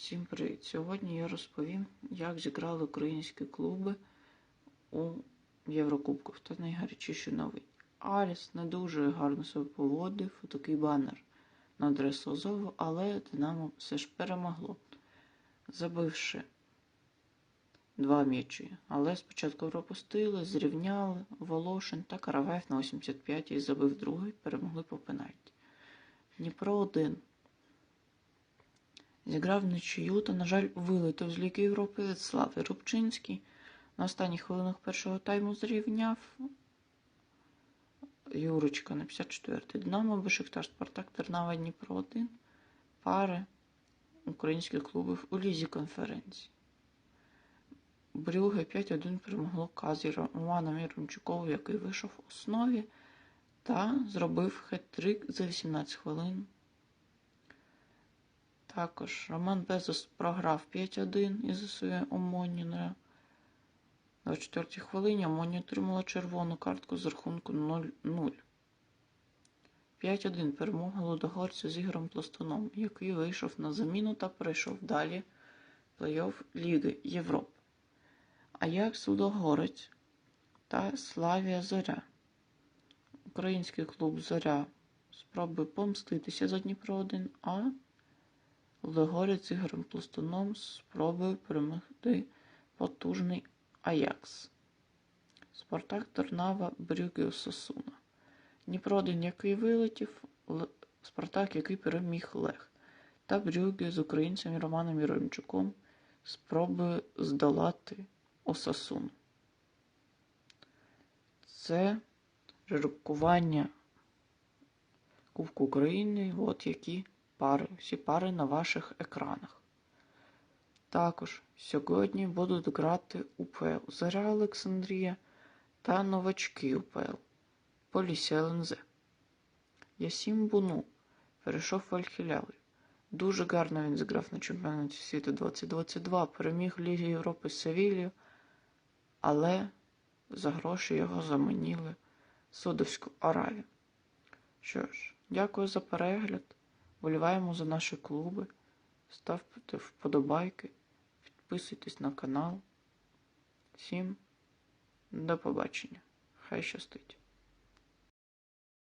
Всім привіт! Сьогодні я розповім, як зіграли українські клуби у Єврокубках та найгарячіші новини. Аріс не дуже гарно себе поводив, такий банер на адресу Азову, але Динамо все ж перемогло, забивши два м'ячі. Але спочатку пропустили, зрівняли Волошин та Караваєв на 85-й забив другий, перемогли по пенальті. Дніпро 1 Зіграв нічию та, на жаль, вилетів з Ліги Європи Слави Рубчинський. На останніх хвилинах першого тайму зрівняв Юрочка на 54-й. Динамо, Бешиктар, Спартак, Тернава, Дніпро 1. Пари українських клубів у лізі конференції. Брюге 5-1 перемогло Казіра Романа Мірончукову, який вийшов в основі та зробив хет-трик за 18 хвилин. Також Роман Безос програв 5-1 із своєю Омоні на 24-й хвилині. Омоні отримала червону картку з рахунку 0-0. 5-1 перемога Лудогорця з Ігорем Пластуном, який вийшов на заміну та перейшов далі плей-офф Ліги Європи. Аякс Лудогорець та Славія Зоря. Український клуб Зоря спробує помститися за Дніпро 1, а Легорець Ігорем Пластуном спробує перемогти потужний Аякс. Спартак Торнава Брюгге Сосуна. Дніпро один, який вилетів, Спартак, який переміг Лех. Та Брюгге з українцем Романом Яремчуком спробує здолати Осасуну. Це жеребкування Кубку України, от які пари, всі пари на ваших екранах. Також сьогодні будуть грати УПЛ Заря Олександрія та новачки УПЛ Полісся ЛНЗ. Ясім Буну перейшов в Альхіляли. Дуже гарно він зіграв на чемпіонаті світу 2022, переміг Ліги Європи з Севілію, але за гроші його заманили в Судовську Аравію. Що ж, дякую за перегляд. Боліваємо за наші клуби. Ставте вподобайки, підписуйтесь на канал. Всім до побачення. Хай щастить!